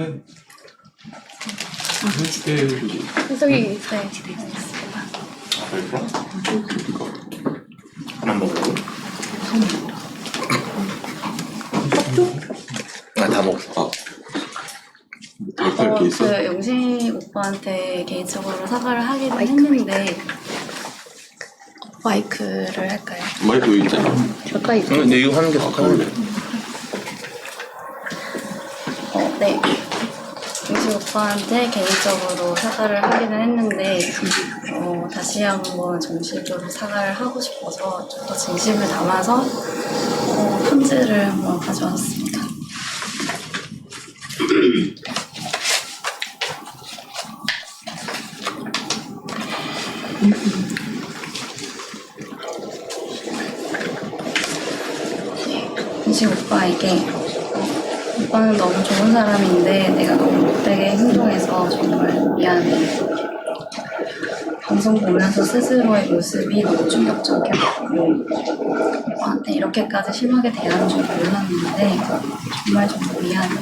네. 알겠어? 이거. 하나 먹으라고? 아다 먹었어. 아. 게 있어? 그 영식 오빠한테 개인적으로 사과를 하긴 했는데 마이크를 할까요? 마이크 여기 있잖아. 가까이 응, 근데 이거 하는 게더 편한데. 어, 네. 오빠한테 개인적으로 사과를 하기는 했는데 어, 다시 한번 정식으로 사과를 하고 싶어서 좀 더 진심을 담아서 어, 편지를 한번 가져왔습니다. 영식 오빠에게 오빠는 너무 좋은 사람인데 내가 너무 못되게 행동해서 정말 미안해. 방송 보면서 스스로의 모습이 너무 충격적이었고 오빠한테 이렇게까지 심하게 대하는 줄 몰랐는데 정말 정말 미안해.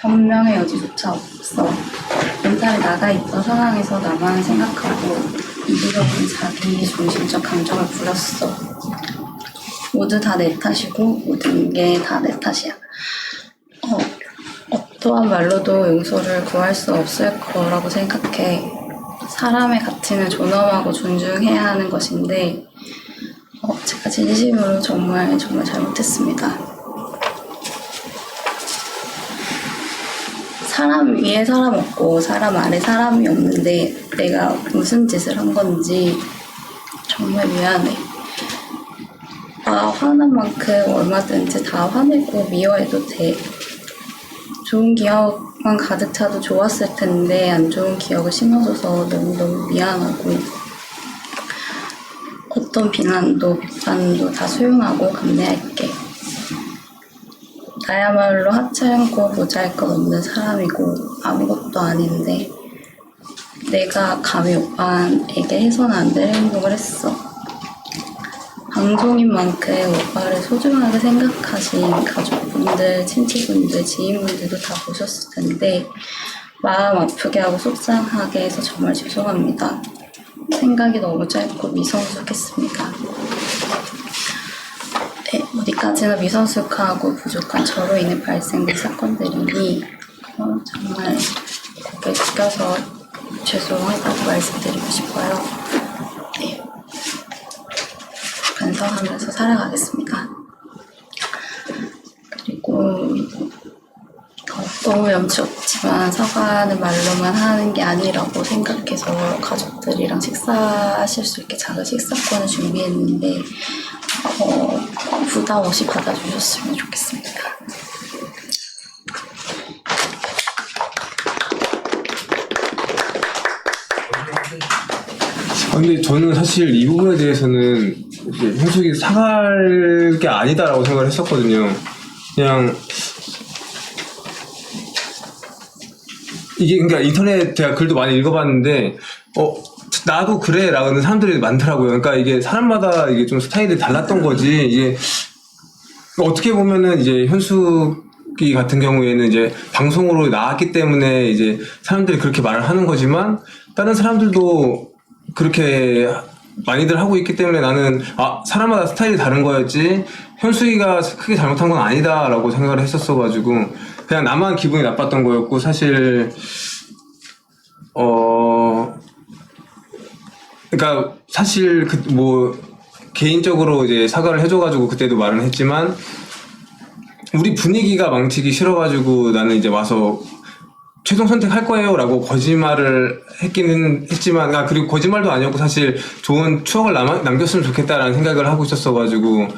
변명의 여지조차 없어. 멘탈이 나가 있던 상황에서 나만 생각하고 이기적인 자기 중심적 감정을 부렸어. 모두 다 내 탓이고 모든 게 다 내 탓이야. 어, 어떠한 말로도 용서를 구할 수 없을 거라고 생각해. 사람의 가치는 존엄하고 존중해야 하는 것인데, 어, 제가 진심으로 정말 정말 잘못했습니다. 사람 위에 사람 없고 사람 아래 사람이 없는데 내가 무슨 짓을 한 건지 정말 미안해. 나 화난 만큼 얼마든지 다 화내고 미워해도 돼. 좋은 기억만 가득 차도 좋았을 텐데 안 좋은 기억을 심어줘서 너무너무 미안하고 어떤 비난도 비판도 다 수용하고 감내할게. 나야말로 하찮고 보잘것 없는 사람이고 아무것도 아닌데 내가 감히 오빠에게 해서는 안 될 행동을 했어. 방송인 만큼 오빠를 소중하게 생각하신 가족분들, 친지분들, 지인분들도 다 보셨을 텐데 마음 아프게 하고 속상하게 해서 정말 죄송합니다. 생각이 너무 짧고 미성숙했습니다. 네, 어디까지나 미성숙하고 부족한 저로 인해 발생된 사건들이니 어, 정말 고개 숙여서 죄송하다고 말씀드리고 싶어요. 반성하면서 살아가겠습니다. 그리고 어, 너무 염치 없지만 사과는 말로만 하는 게 아니라고 생각해서 가족들이랑 식사하실 수 있게 작은 식사권을 준비했는데 어, 부담 없이 받아주셨으면 좋겠습니다. 아, 근데 저는 사실 이 부분에 대해서는 이제 현숙이 사갈 게 아니다라고 생각을 했었거든요. 그냥 이게 그러니까 인터넷 제가 글도 많이 읽어봤는데 어 나도 그래라는 사람들이 많더라고요. 그러니까 이게 사람마다 이게 좀 스타일이 달랐던 거지 이게 어떻게 보면은 이제 현숙이 같은 경우에는 이제 방송으로 나왔기 때문에 이제 사람들이 그렇게 말을 하는 거지만 다른 사람들도 그렇게 많이들 하고 있기 때문에 나는 아 사람마다 스타일이 다른 거였지? 현숙이가 크게 잘못한 건 아니다라고 생각을 했었어가지고 그냥 나만 기분이 나빴던 거였고 사실 어 그러니까 사실 그 뭐 개인적으로 이제 사과를 해줘가지고 그때도 말은 했지만 우리 분위기가 망치기 싫어가지고 나는 이제 와서 최종 선택할 거예요라고 거짓말을 했기는 했지만 아 그리고 거짓말도 아니었고 사실 좋은 추억을 남, 남겼으면 좋겠다라는 생각을 하고 있었어 가지고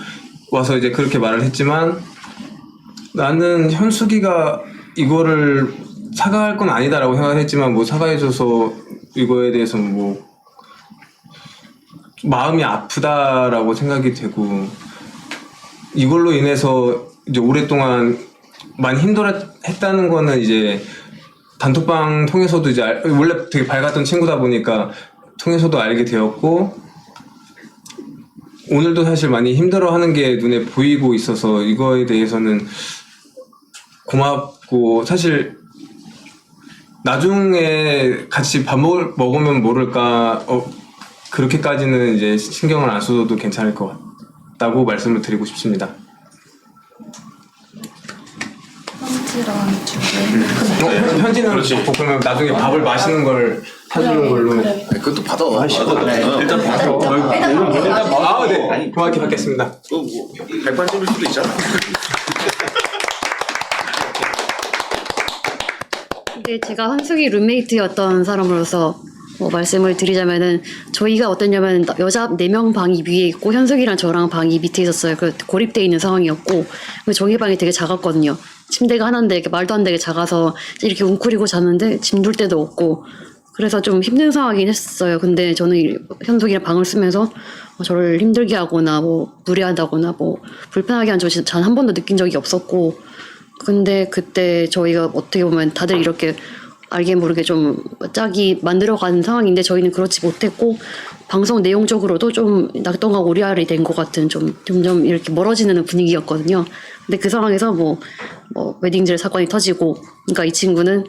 와서 이제 그렇게 말을 했지만 나는 현숙이가 이거를 사과할 건 아니다라고 생각을 했지만 뭐 사과해줘서 이거에 대해서 뭐 마음이 아프다라고 생각이 되고 이걸로 인해서 이제 오랫동안 많이 힘들었다는 거는 이제 단톡방 통해서도 이제 알- 원래 되게 밝았던 친구다 보니까 통해서도 알게 되었고 오늘도 사실 많이 힘들어하는 게 눈에 보이고 있어서 이거에 대해서는 고맙고 고 사실 나중에 같이 밥 먹을, 먹으면 모를까 어, 그렇게까지는 이제 신경을 안 써도 괜찮을 것 같다고 말씀을 드리고 싶습니다. 편지랑 주게. 어, 현지는 그렇지. 뭐 그러면 나중에 밥을 마시는 걸 사주는 걸로. 아니, 그것도 받아. 일단 봐서 아, 네. 정확히 받겠습니다. 뭐 발판 찍을 수도 있잖아. 근데 제가 한숙이 룸메이트였던 사람으로서 뭐 말씀을 드리자면은 저희가 어땠냐면 여자 4명 방이 위에 있고 현숙이랑 저랑 방이 밑에 있었어요. 그 고립돼 있는 상황이었고 그 저희 방이 되게 작았거든요. 침대가 하나인데 이렇게 말도 안 되게 작아서 이렇게 웅크리고 잤는데 짐 둘 데도 없고 그래서 좀 힘든 상황이긴 했어요. 근데 저는 이- 현숙이랑 방을 쓰면서 어, 저를 힘들게 하거나 뭐 무리하다거나 뭐 불편하게 한 적이 단한 번도 느낀 적이 없었고 근데 그때 저희가 어떻게 보면 다들 이렇게 알게 모르게 좀 짝이 만들어가는 상황인데 저희는 그렇지 못했고 방송 내용적으로도 좀 낙동과 오리알이 된 것 같은 좀 점점 이렇게 멀어지는 분위기였거든요. 근데 그 상황에서 뭐, 뭐 웨딩드레 사건이 터지고 그러니까 이 친구는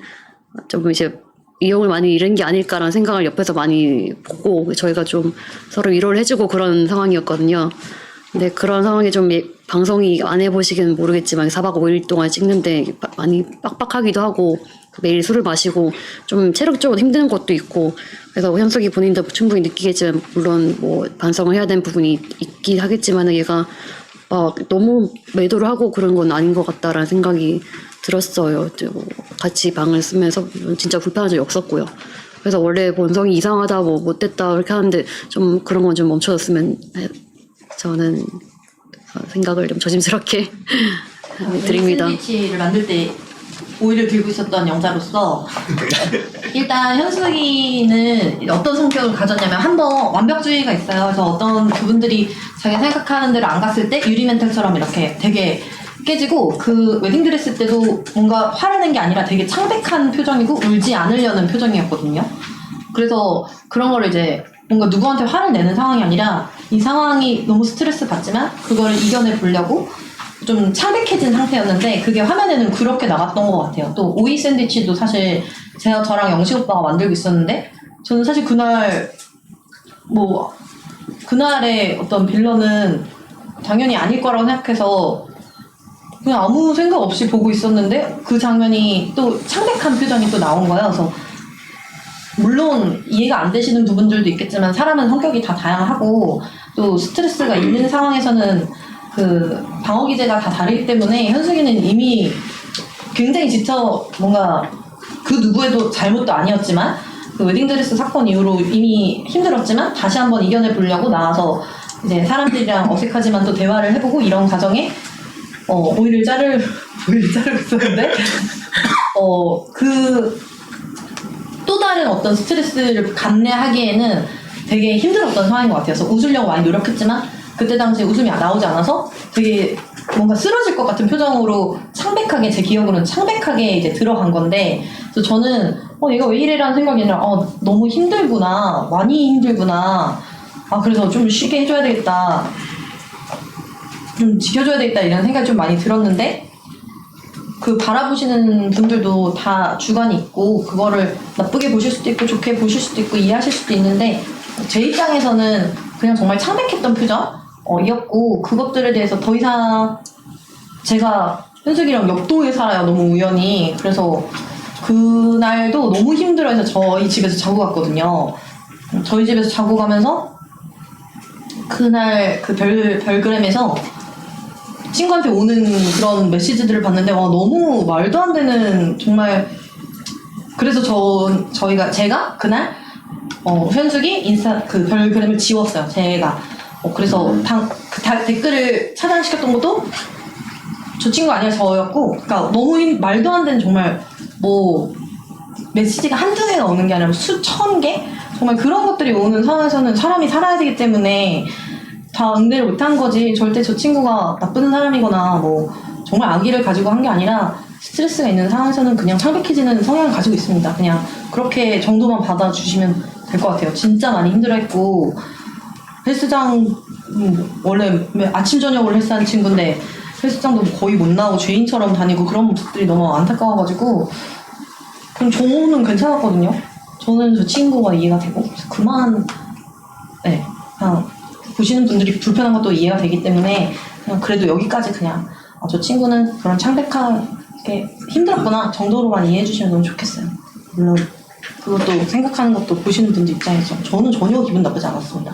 좀 이제 이용을 많이 잃은 게 아닐까라는 생각을 옆에서 많이 보고 저희가 좀 서로 위로를 해주고 그런 상황이었거든요. 근데 그런 상황에 좀 예- 방송이 안 해보시기는 모르겠지만 4박 5일 동안 찍는데 빠- 많이 빡빡하기도 하고 매일 술을 마시고 좀 체력적으로 힘든 것도 있고 그래서 현석이 본인도 충분히 느끼겠지만 물론 뭐 반성을 해야 되는 부분이 있긴 하겠지만 얘가 막 너무 매도를 하고 그런 건 아닌 것 같다라는 생각이 들었어요. 또 같이 방을 쓰면서 진짜 불편한 적이 없었고요. 그래서 원래 본성이 이상하다 뭐 못됐다 이렇게 하는데 좀 그런 건 좀 멈춰졌으면 해- 저는 어, 생각을 좀 조심스럽게 드립니다. 샌드위치를 만들 때 오이를 들고 있었던 영자로서 일단 현숙이는 어떤 성격을 가졌냐면 한 번 완벽주의가 있어요. 그래서 어떤 그분들이 자기가 생각하는 대로 안 갔을 때 유리 멘탈처럼 이렇게 되게 깨지고 그 웨딩드레스 때도 뭔가 화를 낸 게 아니라 되게 창백한 표정이고 울지 않으려는 표정이었거든요. 그래서 그런 거를 이제 뭔가 누구한테 화를 내는 상황이 아니라 이 상황이 너무 스트레스 받지만 그걸 이겨내 보려고 좀 창백해진 상태였는데 그게 화면에는 그렇게 나갔던 것 같아요. 또 오이 샌드위치도 사실 제가 저랑 영식 오빠가 만들고 있었는데 저는 사실 그날 뭐 그날의 어떤 빌런은 당연히 아닐 거라고 생각해서 그냥 아무 생각 없이 보고 있었는데 그 장면이 또 창백한 표정이 또 나온 거예요. 그래서 물론 이해가 안 되시는 부분들도 있겠지만 사람은 성격이 다 다양하고 또 스트레스가 있는 상황에서는 그 방어 기제가 다 다르기 때문에 현숙이는 이미 굉장히 지쳐 뭔가 그 누구에도 잘못도 아니었지만 그 웨딩드레스 사건 이후로 이미 힘들었지만 다시 한번 이겨내 보려고 나와서 이제 사람들이랑 어색하지만 또 대화를 해보고 이런 과정에 어 오이를 자를 오이를 자르고 있었는데 어그 또 다른 어떤 스트레스를 감내하기에는 되게 힘들었던 상황인 것 같아요. 그래서 웃으려고 많이 노력했지만 그때 당시에 웃음이 나오지 않아서 되게 뭔가 쓰러질 것 같은 표정으로 창백하게 제 기억으로는 창백하게 이제 들어간 건데 그래서 저는 어 얘가 왜 이래라는 생각이 아니라 어 너무 힘들구나. 많이 힘들구나. 아 그래서 좀 쉬게 해줘야 되겠다. 좀 지켜줘야 되겠다 이런 생각이 좀 많이 들었는데 그 바라보시는 분들도 다 주관이 있고 그거를 나쁘게 보실 수도 있고 좋게 보실 수도 있고 이해하실 수도 있는데 제 입장에서는 그냥 정말 창백했던 표정이었고 그것들에 대해서 더 이상 제가 현숙이랑 옆동에 살아요 너무 우연히 그래서 그날도 너무 힘들어해서 저희 집에서 자고 갔거든요. 저희 집에서 자고 가면서 그날 그 별 별그램에서 친구한테 오는 그런 메시지들을 봤는데 와 너무 말도 안 되는 정말. 그래서 저 저희가 제가 그날 어 현숙이 인스타 그 별그램을 지웠어요 제가. 어 그래서 당, 그 다- 댓글을 차단시켰던 것도 저 친구 아니라 저였고 그러니까 너무 힘- 말도 안 되는 정말 뭐 메시지가 한두 개가 오는 게 아니라 수천 개? 정말 그런 것들이 오는 상황에서는 사람이 살아야 되기 때문에 다 응대를 못한 거지 절대 저 친구가 나쁜 사람이거나 뭐 정말 악의를 가지고 한 게 아니라 스트레스가 있는 상황에서는 그냥 창백해지는 성향을 가지고 있습니다. 그냥 그렇게 정도만 받아주시면 될 것 같아요. 진짜 많이 힘들어했고 헬스장 음, 원래 매- 아침 저녁으로 헬스하는 친구인데 헬스장도 거의 못 나오고 죄인처럼 다니고 그런 모습들이 너무 안타까워가지고 그럼 저는 괜찮았거든요. 저는 저 친구가 이해가 되고 그만 네 그냥 보시는 분들이 불편한 것도 이해가 되기 때문에 그냥 그래도 여기까지 그냥 아, 저 친구는 그런 창백하게 힘들었구나 정도로만 이해해 주시면 너무 좋겠어요. 물론 그것도 생각하는 것도 보시는 분들 입장에서 저는 전혀 기분 나쁘지 않았습니다.